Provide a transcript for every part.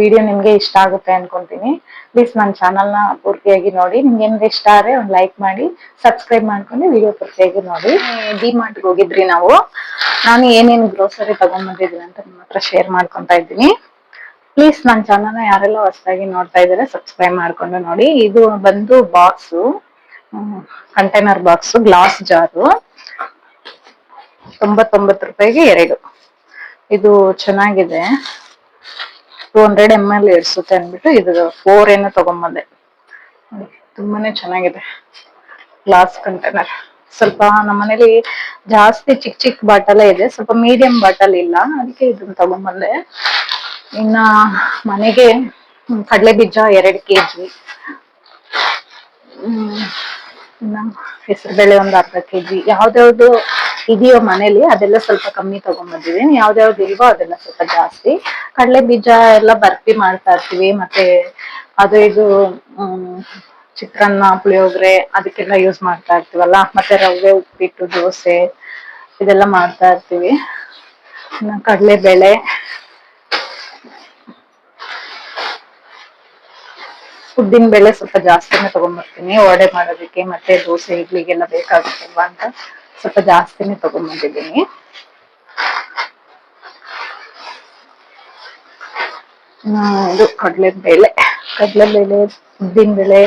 Video ನಿಮ್ಗೆ ಇಷ್ಟ ಆಗುತ್ತೆ ಅನ್ಕೊಂತೀನಿ. ಪ್ಲೀಸ್ ನನ್ನ ಚಾನಲ್ನ ಪೂರ್ತಿಯಾಗಿ ನೋಡಿ. ನಿಮ್ಗೆ ಏನಾದ್ರು ಇಷ್ಟ ಆದ್ರೆ ಒಂದು ಲೈಕ್ ಮಾಡಿ ಸಬ್ಸ್ಕ್ರೈಬ್ ಮಾಡ್ಕೊಂಡು ವಿಡಿಯೋ ಪೂರ್ತಿಯಾಗಿ ನೋಡಿ. ಡಿ ಮಾರ್ಟ್ಗೆ ಹೋಗಿದ್ರಿ ನಾವು. ನಾನು ಏನೇನು ಗ್ರೋಸರಿ ತಗೊಂಡ್ಬಂದಿದ್ದೀನಿ ಅಂತ ನಿಮ್ಮ ಹತ್ರ ಶೇರ್ ಮಾಡ್ಕೊಂತಾ ಇದ್ದೀನಿ. ಪ್ಲೀಸ್ ನನ್ನ ಚಾನಲ್ನ ಯಾರೆಲ್ಲ ಹೊಸದಾಗಿ ನೋಡ್ತಾ ಇದ್ದಾರೆ ಸಬ್ಸ್ಕ್ರೈಬ್ ಮಾಡ್ಕೊಂಡು ನೋಡಿ. ಇದು ಬಂದು ಬಾಕ್ಸು ಕಂಟೈನರ್ ಬಾಕ್ಸ್ ಗ್ಲಾಸ್ ಜಾರು ತೊಂಬತ್ತೊಂಬತ್ತು ರೂಪಾಯಿಗೆ ಎರಡು. ಇದು ಚೆನ್ನಾಗಿದೆ. ಟೂ ಹಂಡ್ರೆಡ್ ಎಂ ಎಲ್ ಇಡ್ಸುತ್ತೆ ಅಂದ್ಬಿಟ್ಟು ಇದು ಫೋರ್ ಏನೋ ತಗೊಂಬಂದೆ. ತುಂಬಾನೇ ಚೆನ್ನಾಗಿದೆ. ಗ್ಲಾಸ್ ಕಂಟೈನರ್ ಸ್ವಲ್ಪ ನಮ್ಮನೇಲಿ ಜಾಸ್ತಿ ಚಿಕ್ಕ ಚಿಕ್ಕ ಬಾಟಲ್ ಇದೆ. ಸ್ವಲ್ಪ ಮೀಡಿಯಂ ಬಾಟಲ್ ಇಲ್ಲ. ಅದಕ್ಕೆ ಇದನ್ನ ತಗೊಂಡ್ಬಂದೆ ಇನ್ನ ಮನೆಗೆ ಕಡಲೆ ಬೀಜ ಎರಡು ಕೆಜಿ. ಇನ್ನ ಹೆಸರುಬೇಳೆ ಒಂದ್ ಅರ್ಧ ಕೆಜಿ. ಯಾವ್ದ್ಯಾವ್ದು ಇದೆಯೋ ಮನೇಲಿ ಅದೆಲ್ಲ ಸ್ವಲ್ಪ ಕಮ್ಮಿ ತಗೊಂಡ್ಬಂದಿದ್ದೀನಿ ಯಾವ್ದ್ಯಾವ್ದು ಇಲ್ವೋ ಅದೆಲ್ಲ ಸ್ವಲ್ಪ ಜಾಸ್ತಿ. ಕಡಲೆ ಬೀಜ ಎಲ್ಲ ಬರ್ಫಿ ಮಾಡ್ತಾ ಇರ್ತೀವಿ. ಮತ್ತೆ ಅದು ಇದು ಚಿತ್ರಾನ್ನ, ಪುಳಿಯೋಗರೆ ಅದಕ್ಕೆಲ್ಲ ಯೂಸ್ ಮಾಡ್ತಾ ಇರ್ತೀವಲ್ಲ? ಮತ್ತೆ ರವೆ, ಉಪ್ಪಿಟ್ಟು, ದೋಸೆ ಇದೆಲ್ಲ ಮಾಡ್ತಾ ಇರ್ತೀವಿ. ಕಡಲೆ ಬೇಳೆ. ಉದ್ದಿನ ಬೇಳೆ ಸ್ವಲ್ಪ ಜಾಸ್ತಿನೇ ತಗೊಂಡ್ಬರ್ತೀನಿ ವಡೆ ಮಾಡೋದಕ್ಕೆ ಮತ್ತೆ ದೋಸೆ, ಇಡ್ಲಿಗೆಲ್ಲ ಬೇಕಾಗುತ್ತಲ್ವಾ ಅಂತ. ಸ್ವಲ್ಪ ಜಾಸ್ತಿನೇ ತಗೊಂಡ್ಬಂದಿದ್ದೀನಿ ಇದು ಕಡಲೆಬೇಳೆ ಕಡಲೆಬೇಳೆ ಉದ್ದಿನ ಬೇಳೆ,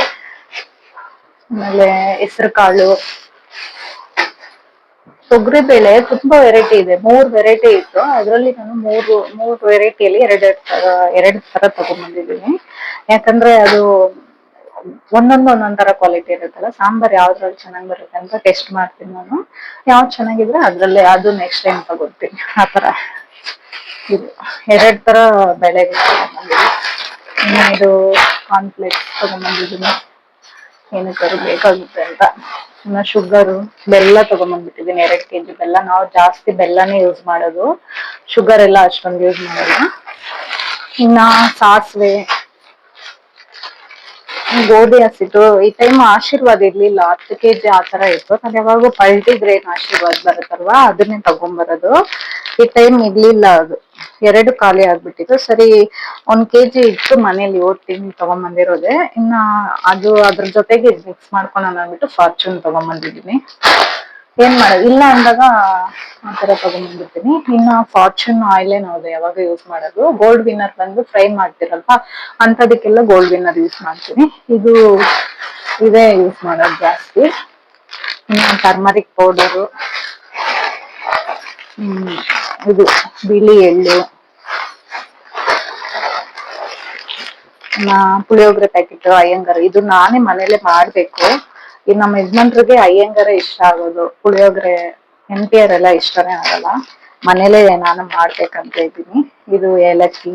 ಆಮೇಲೆ ಹೆಸರು ಕಾಳು ತೊಗರಿ ಬೇಳೆ ತುಂಬಾ ವೆರೈಟಿ ಇದೆ. ಮೂರು ವೆರೈಟಿ ಇತ್ತು. ಅದರಲ್ಲಿ ನಾನು ಮೂರು ಮೂರು ವೆರೈಟಿಯಲ್ಲಿ ತರ, ಎರಡ್ ತರ ತಗೊಂಡ್ಬಂದಿದ್ದೀನಿ ಯಾಕಂದ್ರೆ ಅದು ಒಂದೊಂದು ಒಂದೊಂದರ ಕ್ವಾಲಿಟಿ ಇರುತ್ತಲ್ಲ, ಸಾಂಬಾರ್ ಯಾವ್ದ್ರಲ್ಲಿ ಚೆನ್ನಾಗಿ ಬರುತ್ತೆ ಅಂತ ಟೆಸ್ಟ್ ಮಾಡ್ತೀನಿ ನಾನು. ಯಾವ್ದು ಚೆನ್ನಾಗಿದ್ರೆ ಅದ್ರಲ್ಲೇ ಅದು ನೆಕ್ಸ್ಟ್ ಟೈಮ್ ತಗೋತೀನಿ ಆತರ ಇದು. ಎರಡ್ ತರ ಬೆಳೆ ಇನ್ನು ಇದು ಕಾನ್ಫ್ಲೆಕ್ಸ್ ತಗೊಂಡ್ಬಂದಿದ್ದೀನಿ. ಏನಕ್ಕಾದ್ರು ಬೇಕಾಗುತ್ತೆ ಅಂತ. ಇನ್ನು ಶುಗರು ಬೆಲ್ಲ ತಗೊಂಡ್ಬಂದ್ಬಿಟ್ಟಿದ್ದೀನಿ ಎರಡ್ ಕೆಜಿ ಬೆಲ್ಲ. ನಾವು ಜಾಸ್ತಿ ಬೆಲ್ಲನೇ ಯೂಸ್ ಮಾಡೋದು. ಶುಗರ್ ಎಲ್ಲ ಅಷ್ಟೊಂದು ಯೂಸ್ ಮಾಡೋಲ್ಲ. ಇನ್ನ ಸಾಸಿವೆ ಗೋಧಿ ಹಸಿಟ್ಟು, ಈ ಟೈಮ್ ಆಶೀರ್ವಾದ ಇರ್ಲಿಲ್ಲ. ಹತ್ತು ಕೆಜಿ ತರ ಇತ್ತು. ನಾನು ಯಾವಾಗ ಪಲ್ಟಿ ಗ್ರೇನ್ ಆಶೀರ್ವಾದ ಬರುತ್ತಲ್ವಾ? ಅದನ್ನೇ ತಗೊಂಬರೋದು. ಈ ಟೈಮ್ ಇರ್ಲಿಲ್ಲ ಅದು. ಎರಡು ಖಾಲಿ ಆಗ್ಬಿಟ್ಟಿತ್ತು. ಸರಿ, ಒಂದ್ ಕೆಜಿ ಇಟ್ಟು ಮನೇಲಿ ಓದ್ತೀನಿ ತಿಂಗ್ ತಗೊಂಬಂದಿರೋದೆ. ಇನ್ನ ಅದು ಅದ್ರ ಜೊತೆಗೆ ಮಿಕ್ಸ್ ಮಾಡ್ಕೊಂಡು ಅಂದ್ಬಿಟ್ಟು ಫಾರ್ಚೂನ್ ತಗೊಂಬಂದಿದ್ದೀನಿ. ಏನ್ ಮಾಡೋದು ಇಲ್ಲ ಅಂದಾಗ ಆತರ ತಗೊಂಡ್ಬಂದಿರ್ತೀನಿ ಇನ್ನ ಫಾರ್ಚೂನ್ ಆಯಿಲೇ ನಾವು ಯಾವಾಗ ಯೂಸ್ ಮಾಡೋದು? ಗೋಲ್ಡ್ ವಿನ್ನರ್ ಬಂದು ಫ್ರೈ ಮಾಡ್ತಿರಲ್ವಾ? ಅಂತದಕ್ಕೆಲ್ಲ ಗೋಲ್ಡ್ ವಿನ್ನರ್ ಯೂಸ್ ಮಾಡ್ತೀನಿ. ಇದು ಇದೇ ಯೂಸ್ ಮಾಡೋದು ಜಾಸ್ತಿ. ಟರ್ಮರಿಕ್ ಪೌಡರು ಇದು ಬಿಳಿ ಎಳ್ಳು ಪುಳಿಯೋಗರೆ ಪ್ಯಾಕೆಟ್ ಅಯ್ಯಂಗಾರ, ಇದು ನಾನೇ ಮನೇಲೆ ಮಾಡ್ಬೇಕು. ಈ ನಮ್ಮ ಯಜಮಾನ್ರಿಗೆ ಅಯ್ಯಂಗಾರ ಇಷ್ಟ ಆಗೋದು, ಪುಳಿಯೋಗರೆ ಎನ್ಪಿಯರ್ ಎಲ್ಲ ಇಷ್ಟನೇ ಆಗಲ್ಲ. ಮನೇಲೆ ನಾನು ಮಾಡ್ಬೇಕಂತ ಇದ್ದೀನಿ. ಇದು ಏಲಕ್ಕಿ.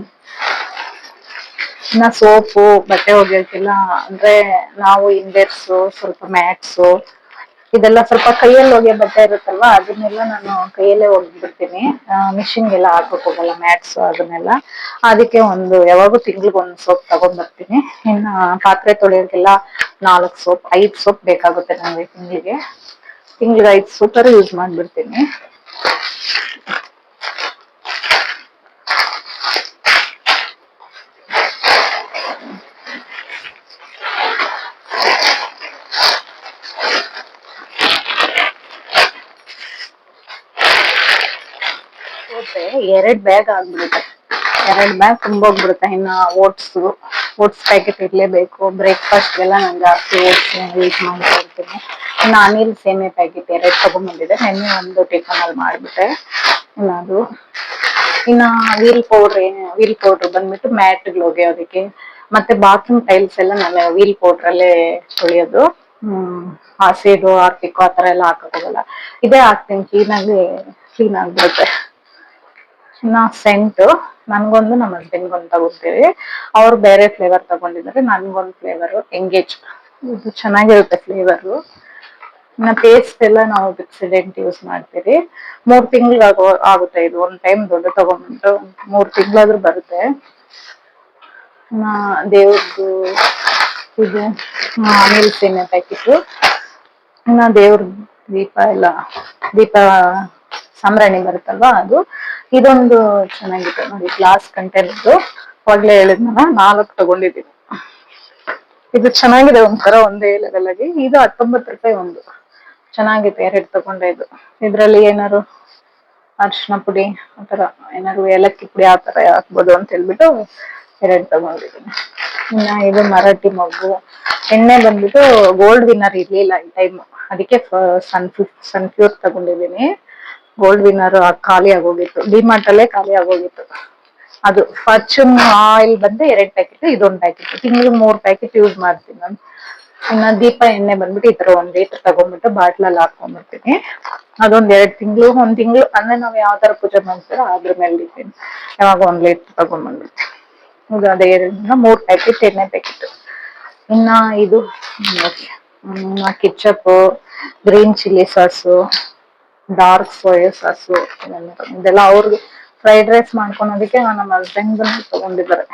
ಇನ್ನ ಸೋಪು, ಬಟ್ಟೆ ಒಗೆಯಕ್ಕೆಲ್ಲ ಅಂದ್ರೆ ನಾವು ಇಂಡೆಕ್ಸು ಸ್ವಲ್ಪ ಮ್ಯಾಟ್ಸು ಇದೆಲ್ಲ ಸ್ವಲ್ಪ ಕೈಯಲ್ಲಿ ಹೋಗಿ ಬಟ್ಟೆ ಇರುತ್ತಲ್ವಾ, ಅದನ್ನೆಲ್ಲ ನಾನು ಕೈಯಲ್ಲೇ ಒಗ್ದ್ಬಿಡ್ತೀನಿ. ಮಿಷಿನ್ಗೆಲ್ಲ ಹಾಕಕ್ ಹೋಗಲ್ಲ ಮ್ಯಾಟ್ಸ್ ಅದನ್ನೆಲ್ಲ. ಅದಕ್ಕೆ ಒಂದು, ಯಾವಾಗೂ ತಿಂಗ್ಳಿಗೆ ಒಂದು ಸೋಪ್ ತಗೊಂಡ್ ಬರ್ತೀನಿ ಇನ್ನ ಪಾತ್ರೆ ತೊಳೆಯೋಕ್ಕೆಲ್ಲ ನಾಲ್ಕು ಸೋಪ್ ಐದು ಸೋಪ್ ಬೇಕಾಗುತ್ತೆ ನನಗೆ ತಿಂಗಳಿಗೆ. ತಿಂಗ್ಳಿಗೆ ಐದು ಸೋಪರು ಯೂಸ್ ಮಾಡ್ಬಿಡ್ತೀನಿ. ಹೋದ್ರೆ ಎರಡ್ ಬ್ಯಾಗ್ ಆಗ್ಬಿಡುತ್ತೆ. ಎರಡ್ ಬ್ಯಾಗ್ ತುಂಬೋಗ್ಬಿಡುತ್ತೆ. ಇನ್ನ ಓಟ್ಸ್ ಓಟ್ಸ್ ಪ್ಯಾಕೆಟ್ ಇರ್ಲೇಬೇಕು. ಬ್ರೇಕ್ಫಾಸ್ಟ್ ಎಲ್ಲ ನಾನು ಜಾಸ್ತಿ ಓಟ್ಸ್ ಯೂಸ್ ಮಾಡ್ತಾ ಇರ್ತೀನಿ ಇನ್ನು ಅನಿಲ್ ಸೇಮೆ ಪ್ಯಾಕೆಟ್ ಎರಡ್ ತಗೊಂಡ್ಬಂದಿದೆ ನೆನ್ನೆ ಒಂದು ಟಿಫನ್ ಅಲ್ಲಿ ಮಾಡ್ಬಿಟ್ಟೆ. ಇನ್ನದು ಇನ್ನ ವೀಲ್ ಪೌಡ್ರ್ ವೀಲ್ ಪೌಡ್ರ್ ಬಂದ್ಬಿಟ್ಟು ಮ್ಯಾಟ್ ಒಗೆಯೋದಕ್ಕೆ ಮತ್ತೆ ಬಾತ್ರೂಮ್ ಟೈಲ್ಸ್ ಎಲ್ಲ ನಾನು ವೀಲ್ ಪೌಡ್ರ್ ಅಲ್ಲೇ ತೊಳೆಯೋದು. ಹ್ಮ್ ಆಸಿಡ್ ಆರ್ಟಿಕೋ ಆ ತರ ಎಲ್ಲ ಹಾಕಕ್ ಹೋಗಲ್ಲ ಇದೇ ಹಾಕ್ತೀನಿ. ಕ್ಲೀನ್ ಆಗಿ ಕ್ಲೀನ್ ಆಗ್ಬಿಡುತ್ತೆ. ಇನ್ನ ಸೆಂಟ್ ನನ್ಗೊಂದು ನಮ್ಮ ಹಸ್ಬೆಂಡ್ಗೊಂದು ತಗೋತೀವಿ. ಅವ್ರು ಬೇರೆ ಫ್ಲೇವರ್ ತಗೊಂಡಿದ್ದಾರೆ, ನನ್ಗೊಂದು ಫ್ಲೇವರ್ ಎಂಗೇಜ್ ಇದು ಚೆನ್ನಾಗಿರುತ್ತೆ ಫ್ಲೇವರು ಇನ್ನ ಪೇಸ್ಟ್ ಎಲ್ಲ ನಾವು ಬಿಕ್ಸಿಡೆಂಟ್ ಯೂಸ್ ಮಾಡ್ತೀವಿ. ಮೂರ್ ತಿಂಗ್ಳಿಗೆ ಆಗೋ, ಆಗುತ್ತೆ ಇದು. ಒಂದ್ ಟೈಮ್ ದೊಡ್ಡ ತಗೊಂಡ್ಬಿಟ್ಟು ಮೂರ್ ತಿಂಗಳಾದ್ರೂ ಬರುತ್ತೆ. ದೇವ್ರದ್ದು ಇದು ಅನಿಲ್ ಸೀಮೆ ಪ್ಯಾಕೆಟ್ ಇನ್ನ ದೇವ್ರ ದೀಪ ಎಲ್ಲ, ದೀಪ ಸಾಂಬ್ರಾಣಿ ಬರುತ್ತಲ್ವಾ ಅದು? ಇದೊಂದು ಚೆನ್ನಾಗಿದೆ ನೋಡಿ ಗ್ಲಾಸ್ ಕಂಟೈನರ್ದು ಅವಾಗ್ಲೇ ಹೇಳಿದ್ನಲ್ಲ ನಾಲ್ಕು ತಗೊಂಡಿದ್ದೀನಿ. ಇದು ಚೆನ್ನಾಗಿದೆ ಒಂಥರ, ಒಂದೇ ಲೆವೆಲ್ ಆಗಿ. ಇದು ಹತ್ತೊಂಬತ್ತು ರೂಪಾಯಿ ಒಂದು. ಚೆನ್ನಾಗಿದೆ ಎರಡು ತಗೊಂಡೆ ಇದು. ಇದರಲ್ಲಿ ಏನಾರು ಅರಿಶಿನ ಪುಡಿ ಆತರ ಏನಾರು ಏಲಕ್ಕಿ ಪುಡಿ ಆ ತರ ಹಾಕ್ಬೋದು ಅಂತ ಹೇಳ್ಬಿಟ್ಟು ಎರಡು ತಗೊಂಡಿದ್ದೀನಿ. ಇನ್ನ ಇದು ಮರಾಠಿ ಮಗು. ಎಣ್ಣೆ ಬಂದ್ಬಿಟ್ಟು ಗೋಲ್ಡ್ ವಿನ್ನರ್ ಇರ್ಲಿಲ್ಲ ಈ ಟೈಮ್ ಅದಕ್ಕೆ ಸನ್ ಸನ್ ಫ್ಯೂರ್ ತಗೊಂಡಿದ್ದೀನಿ. ಗೋಲ್ಡ್ ವಿನ್ನರ್ ಖಾಲಿ ಆಗೋಗಿತ್ತು. ಡಿಮಾರ್ಟ್ ಅಲ್ಲೇ ಖಾಲಿ ಆಗೋಗಿತ್ತು. ಅದು ಫಾರ್ಚೂನ್ ಆಯಿಲ್ ಬಂದು ಎರಡ್ ಪ್ಯಾಕೆಟ್ ಇದೊಂದ್ ಪ್ಯಾಕೆಟ್ ತಿಂಗಳಿಗೆ ಮೂರ್ ಪ್ಯಾಕೆಟ್ ಯೂಸ್ ಮಾಡ್ತೀನಿ ನಾನು. ಇನ್ನ ದೀಪ, ಎಣ್ಣೆ ಬಂದ್ಬಿಟ್ಟು ಈ ತರ ಒಂದ್ ಲೀಟರ್ ತಗೊಂಡ್ಬಿಟ್ಟು ಬಾಟ್ಲಲ್ಲಿ ಹಾಕೊಂಡ್ಬಿಡ್ತೀನಿ. ಅದೊಂದ್ ಎರಡ್ ತಿಂಗಳು, ಒಂದ್ ತಿಂಗಳು, ಅಂದ್ರೆ ನಾವ್ ಯಾವ ತರ ಪೂಜೆ ಮಾಡ್ತೀರೋ ಅದ್ರ ಮೇಲೆ ಡಿಪೆಂಡ್ ಯಾವಾಗ ಒಂದ್ ಲೀಟರ್ ತಗೊಂಡ್ಬಂದ್ಬಿಡ್ತೀನಿ. ಇದು ಅದೇ ಎರಡರಿಂದ ಮೂರ್ ಪ್ಯಾಕೆಟ್ ಎಣ್ಣೆ ಪ್ಯಾಕೆಟ್ ಇನ್ನ ಇದು ketchup green chilli sauce dark soya sauce ಇದೆಲ್ಲ ಅವ್ರಿಗೆ ಫ್ರೈಡ್ ರೈಸ್ ಮಾಡ್ಕೊಳೋದಕ್ಕೆ ನಮ್ಮ ಹಸ್ಬೆಂಡ್ ತಗೊಂಡಿದ್ದಾರೆ.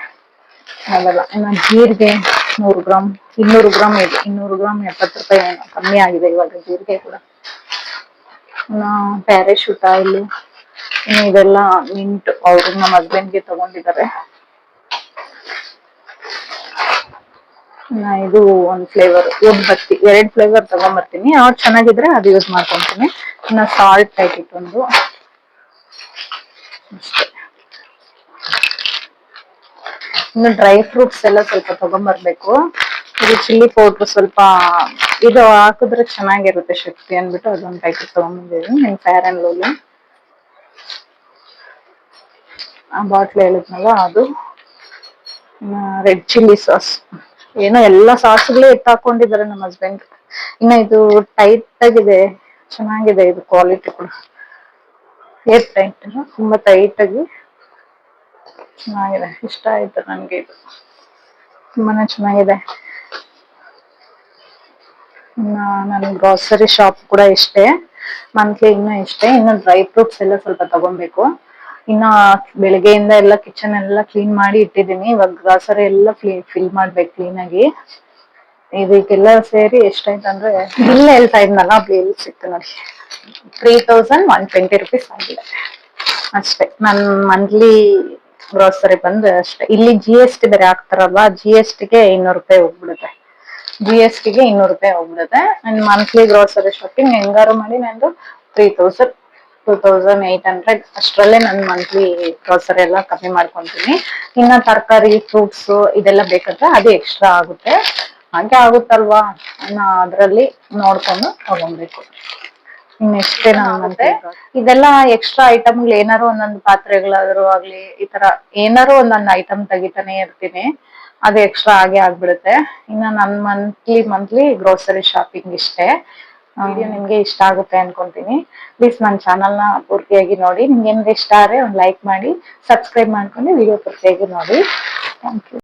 ಅದೆಲ್ಲ. ಇನ್ನು ಜೀರಿಗೆ ನೂರು ಗ್ರಾಮ್ ಇನ್ನೂರು ಗ್ರಾಮ್ ಇದೆ. ಇನ್ನೂರು ಗ್ರಾಮ್ ಎಪ್ಪತ್ತು ರೂಪಾಯಿ ಕಮ್ಮಿ ಆಗಿದೆ ಇವಾಗ ಜೀರಿಗೆ ಕೂಡ. ಇನ್ನು ಪ್ಯಾರಾಶೂಟ್ ಆಯಿಲ್ ಇನ್ನು ಇದೆಲ್ಲ ಮಿಂಟ್ ಅವರು ನಮ್ಮ ಹಸ್ಬೆಂಡ್ಗೆ ತಗೊಂಡಿದ್ದಾರೆ. ಇದು ಒಂದ್ ಫ್ಲೇವರ್ ಬತ್ತಿ, ಎರಡ್ ಫ್ಲೇವರ್ ತಗೊಂಡ್ಬರ್ತೀನಿ ಅವ್ರು ಚೆನ್ನಾಗಿದ್ರೆ ಅದು ಯೂಸ್ ಮಾಡ್ಕೊಂತೀನಿ. ಇನ್ನ ಸಾಲ್ಟ್ ಪ್ಯಾಕೆಟ್ ಒಂದು ಅಷ್ಟೇ. ಇನ್ನು ಡ್ರೈ ಫ್ರೂಟ್ಸ್ ಎಲ್ಲ ಸ್ವಲ್ಪ ತಗೊಂಡ್ಬರ್ಬೇಕು ಇದು ಚಿಲ್ಲಿ ಪೌಡ್ರ್ ಸ್ವಲ್ಪ, ಇದು ಹಾಕಿದ್ರೆ ಚೆನ್ನಾಗಿರುತ್ತೆ ಶಕ್ತಿ ಅಂದ್ಬಿಟ್ಟು ಅದೊಂದು ಪ್ಯಾಕೆಟ್ ತಗೊಂಡ್ಬಂದಿದ್ದೀನಿ ನಿಮ್ ಫೇರ್ ಅಂಡ್ ಲೋಲಿ ಆ ಬಾಟ್ಲ್ ಹೇಳಿದ್ನಲ್ಲ ಅದು. ರೆಡ್ ಚಿಲ್ಲಿ ಸಾಸ್ ಏನೋ ಎಲ್ಲ ಸಾಸ್ಗಳೇ ಎತ್ತಾಕೊಂಡಿದ್ದಾರೆ ನಮ್ಮ ಹಸ್ಬೆಂಡ್ ಇನ್ನ ಇದು ಟೈಟ್ ಆಗಿದೆ, ಚೆನ್ನಾಗಿದೆ ಇದು ಕ್ವಾಲಿಟಿ ಕೂಡ. ಏರ್ ಟೈಟ್ ತುಂಬಾ ಟೈಟ್ ಆಗಿ ಚೆನ್ನಾಗಿದೆ. ಇಷ್ಟ ಆಯ್ತು ನನ್ಗೆ ಇದು. ತುಂಬಾನೇ ಚೆನ್ನಾಗಿದೆ. ನನ್ನ ನನ್ ಗ್ರಾಸರಿ ಶಾಪ್ ಕೂಡ ಇಷ್ಟೇ. ಮಂತ್ಲಿ ಇನ್ನೂ ಇಷ್ಟೇ. ಇನ್ನು ಡ್ರೈ ಫ್ರೂಟ್ಸ್ ಎಲ್ಲ ಸ್ವಲ್ಪ ತಗೊಬೇಕು. ಇನ್ನ ಬೆಳಗ್ಗೆಯಿಂದ ಎಲ್ಲ ಕಿಚನ್ ಎಲ್ಲ ಕ್ಲೀನ್ ಮಾಡಿ ಇಟ್ಟಿದ್ದೀನಿ. ಇವಾಗ ಗ್ರಾಸರಿ ಎಲ್ಲ ಫಿಲ್ ಮಾಡ್ಬೇಕು ಕ್ಲೀನ್ ಆಗಿ. ಇದಕ್ಕೆಲ್ಲ ಸೇರಿ ಎಷ್ಟಾಯ್ತಂದ್ರೆ ಬಿಲ್ ಹೇಳ್ತಾ ಇದ್ನಲ್ಲ ಬಿಲ್ ಸಿಕ್ತು ನೋಡಿ. Three thousand one twenty rupees ಆಗಿದೆ. ಅಷ್ಟೇ. ನನ್ ಮಂತ್ಲಿ ಗ್ರೋಸರಿ ಬಂದು ಅಷ್ಟೇ. ಇಲ್ಲಿ ಜಿ ಎಸ್ ಟಿ ಬೇರೆ ಹಾಕ್ತಾರಲ್ವಾ ಜಿ ಎಸ್ ಟಿಗೆ ಇನ್ನೂರು ರೂಪಾಯಿ ಹೋಗ್ಬಿಡುತ್ತೆ. ಜಿ ಎಸ್ ಟಿಗೆ ಇನ್ನೂರು ರೂಪಾಯಿ ಹೋಗ್ಬಿಡುತ್ತೆ. ಮಂತ್ಲಿ ಗ್ರೋಸರಿ ಶಾಪಿಂಗ್ ಹೆಂಗಾರು ಮಾಡಿ ನಂದು three thousand two thousand eight hundred ಅಷ್ಟರಲ್ಲೇ ನನ್ ಮಂತ್ಲಿ ಗ್ರೋಸರಿ ಎಲ್ಲ ಕಮ್ಮಿ ಮಾಡ್ಕೊಂತೀನಿ. ಇನ್ನ ತರಕಾರಿ ಫ್ರೂಟ್ಸ್ ಇದೆಲ್ಲ ಬೇಕಾದ್ರೆ ಅದು ಎಕ್ಸ್ಟ್ರಾ ಆಗುತ್ತೆ. ಹಾಗೆ ಆಗುತ್ತಲ್ವಾ? ನಾ ಅದ್ರಲ್ಲಿ ನೋಡ್ಕೊಂಡು ತಗೊಬೇಕು. ನೆಕ್ಸ್ಟ್ ಏನಾಗುತ್ತೆ ಇದೆಲ್ಲ ಎಕ್ಸ್ಟ್ರಾ ಐಟಮ್ಗಳು ಏನಾರು ಒಂದೊಂದು ಪಾತ್ರೆಗಳಾದ್ರು ಆಗ್ಲಿ ಈ ತರ ಏನಾರು ಒಂದೊಂದು ಐಟಮ್ ತೆಗಿತಾನೆ ಇರ್ತೀನಿ. ಅದು ಎಕ್ಸ್ಟ್ರಾ ಆಗೇ ಆಗ್ಬಿಡುತ್ತೆ. ಇನ್ನ ನನ್ ಮಂತ್ಲಿ ಮಂತ್ಲಿ ಗ್ರೋಸರಿ ಶಾಪಿಂಗ್ ಇಷ್ಟೇ. ವಿಡಿಯೋ ನಿಮ್ಗೆ ಇಷ್ಟ ಆಗುತ್ತೆ ಅನ್ಕೊಂತೀನಿ. ಪ್ಲೀಸ್ ನನ್ನ ಚಾನಲ್ನ ಪೂರ್ತಿಯಾಗಿ ನೋಡಿ. ನಿಮ್ಗೆ ಏನಾದ್ರು ಇಷ್ಟ ಆದ್ರೆ ಒಂದು ಲೈಕ್ ಮಾಡಿ ಸಬ್ಸ್ಕ್ರೈಬ್ ಮಾಡ್ಕೊಂಡು ವಿಡಿಯೋ ಪೂರ್ತಿಯಾಗಿ ನೋಡಿ. Thank you